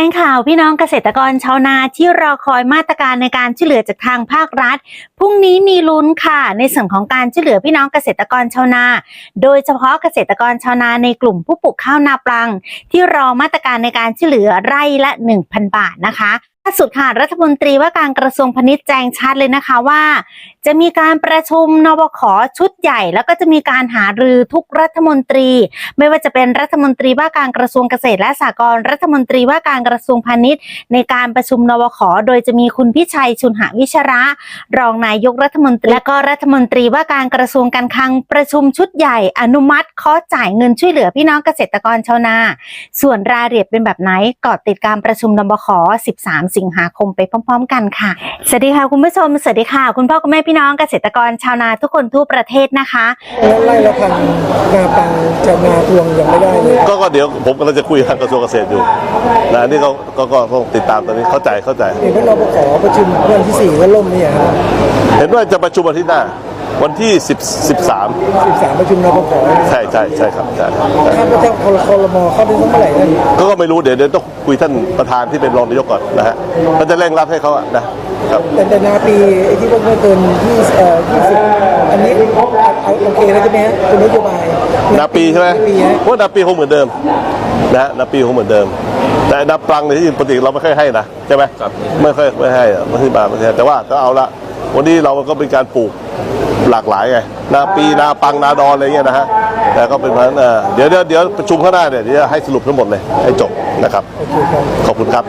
จ้งข่าวพี่น้องเกษตรกรชาวนาที่รอคอยมาตรการในการช่วยเหลือจากทางภาครัฐ พรุ่งนี้มีลุ้นค่ะ ในส่วนของการช่วยเหลือพี่น้องเกษตรกรชาวนา โดยเฉพาะเกษตรกรชาวนาในกลุ่มผู้ปลูกข้าวนาปลัง ที่รอมาตรการในการช่วยเหลือไร่ละ 1,000 บาทนะคะล่าสุดค่ะรัฐมนตรีว่าการกระทรวงพาณิชย์แจ้งชัดเลยนะคะว่า จะมีการประชุมนบขชุดใหญ่ แล้วก็จะมีการหารือทุกรัฐมนตรี ไม่ว่าจะเป็นรัฐมนตรีว่าการกระทรวงเกษตรและสหกรณ์รัฐมนตรีว่าการกระทรวงพาณิชย์ ในการประชุมนวขโดยจะมีคุณพิชัยชุนหวิชระ รองนายกรัฐมนตรีและก็รัฐมนตรีว่าการกระทรวงการคลังประชุมชุดใหญ่ อนุมัติข้อจ่ายเงินช่วยเหลือพี่น้องเกษตรกรชาวนา ส่วนรายละเอียดเป็นแบบไหนก็ติดการประชุมนบข 13 สิงหาคมไปพร้อม ๆ กันค่ะสวัสดีค่ะคุณผู้ชมสวัสดีค่ะ คุณพ่อคุณแม่พี่น้องเกษตรกรชาวนาทุกคนทั่วประเทศนะคะแล้วไล่ละพันนาปังจะนาพวงยังไม่ได้เลยก็ก็เดี๋ยวผมกำลังจะคุยทางกระทรวงเกษตรอยู่นะอันนี่ก็ก็ก็ต้องติดตามตอนนี้เข้าใจเข้าใจเห็นว่านปขประชุมวันที่สี่ก็ล่มเนี่ยครับเห็นว่าจะประชุมวันที่หน้า วันที่10 13สิบสามประชุมนปขใช่ใช่ใช่ครับใช่ใช่คาดว่าจะคอรคอรมอเข้าได้สักเมื่อไหร่นั่นก็ก็ไม่รู้เดี๋ยวเดี๋ยวต้องคุยท่านประธานที่เป็นรองนายกก่อนนะฮะก็จะเร่งรัดให้เขาอะนะครับแต่แต่นาปีไอ้ที่ว่าไม่เกินที่เอ่อยี่สิบอันนี้เอาเอาโอเคแล้วใช่ไหมฮะเป็นนโยบายนาปีใช่ไหมนาปีฮะว่านาปีคงเหมือนเดิมนะฮะนาปีคงเหมือนเดิม แต่นาปลังในยที่ปกติเราไม่ค่อยให้นะใช่ไหมไม่ค่อยไม่ให้อะไม่ให้มาไม่ให้แต่ว่าก็เอาละวันนี้เราก็เป็นการปลูก หลากหลายไงนาปีนาปังนาดอนอะไรเงี้ยนะฮะแต่ก็เป็นเพราะฉะนั้นเอ่อเดี๋ยวเดี๋ยวเดี๋ยวประชุมข้างหน้าเนี่ยเดี๋ยวจะให้สรุปทั้งหมดเลยให้จบนะครับขอบคุณครับ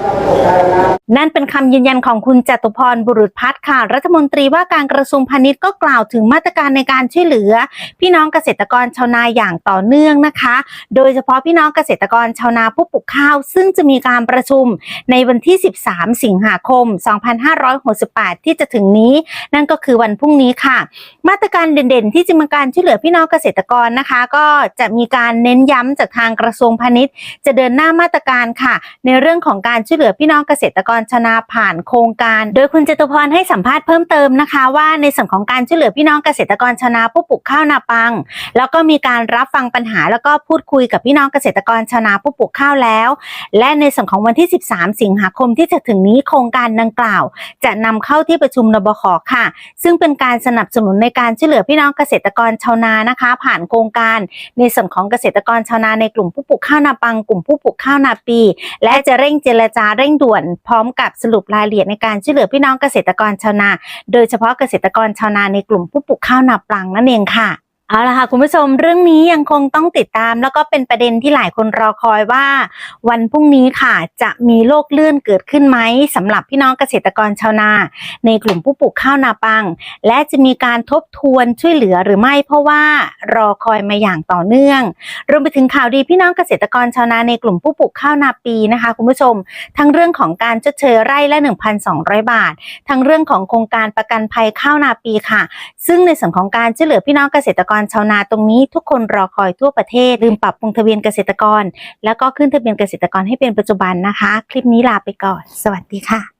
นั่นเป็นคำยืนยันของคุณจตุพรบุรุษพัฒน์ค่ะ รัฐมนตรีว่าการกระทรวงพาณิชย์ก็กล่าวถึงมาตรการในการช่วยเหลือ พี่น้องเกษตรกรชาวนาอย่างต่อเนื่องนะคะ โดยเฉพาะพี่น้องเกษตรกรชาวนาผู้ปลูกข้าว ซึ่งจะมีการประชุมในวันที่ 13 สิงหาคม 2568 ที่จะถึงนี้ นั่นก็คือวันพรุ่งนี้ค่ะมาตรการเด่นๆ ที่จะมีการช่วยเหลือพี่น้องเกษตรกรนะคะ ก็จะมีการเน้นย้ำจากทางกระทรวงพาณิชย์ จะเดินหน้ามาตรการค่ะ ในเรื่องของการช่วยเหลือพี่น้องเกษตรกรชนาผ่านโครงการ โดยคุณจตุพรให้สัมภาษณ์เพิ่มเติมนะคะ ว่าในส่วนของการช่วยเหลือพี่น้องเกษตรกรชนาผู้ปลูกข้าวนาปัง แล้วก็มีการรับฟังปัญหาแล้วก็พูดคุยกับพี่น้องเกษตรกรชนาผู้ปลูกข้าวแล้ว และในส่วนของวันที่ 13 สิงหาคมที่จะถึงนี้โครงการดังกล่าว จะนำเข้าที่ประชุมนบขค่ะ ซึ่งเป็นการสนับสนุนในการช่วยเหลือพี่น้องเกษตรกรชาวนานะคะ ผ่านโครงการในส่วนของเกษตรกรชาวนาในกลุ่มผู้ปลูกข้าวนาปังกลุ่มผู้ปลูกข้าวนาปี และจะเร่งเจรจาเร่งด่วนพร้อมกับสรุปรายละเอียดในการช่วยเหลือพี่น้องเกษตรกรชาวนา โดยเฉพาะเกษตรกรชาวนาในกลุ่มผู้ปลูกข้าวนาปังนั่นเองค่ะ เอาละค่ะคุณผู้ชมเรื่องนี้ยังคงต้องติดตาม แล้วก็เป็นประเด็นที่หลายคนรอคอยว่า วันพรุ่งนี้ค่ะจะมีโรคเลื่อนเกิดขึ้นไหมสำหรับพี่น้องเกษตรกรชาวนา ในกลุ่มผู้ปลูกข้าวนาปัง และจะมีการทบทวนช่วยเหลือหรือไม่ เพราะว่ารอคอยมาอย่างต่อเนื่องรวมไปถึงข่าวดีพี่น้องเกษตรกรชาวนาในกลุ่มผู้ปลูกข้าวนาปีนะคะ คุณผู้ชม ทั้งเรื่องของการชดเชยไร่ละ 1,200 บาท ทั้งเรื่องของโครงการประกันภัยข้าวนาปีค่ะ ซึ่งในส่วนของการช่วยเหลือพี่น้องเกษตรกรรชาวนาตรงนี้ทุกคนรอคอยทั่วประเทศลืมปรับปรุงทะเบียนเกษตรกร แล้วก็ขึ้นทะเบียนเกษตรกรให้เป็นปัจจุบันนะคะ คลิปนี้ลาไปก่อน สวัสดีค่ะ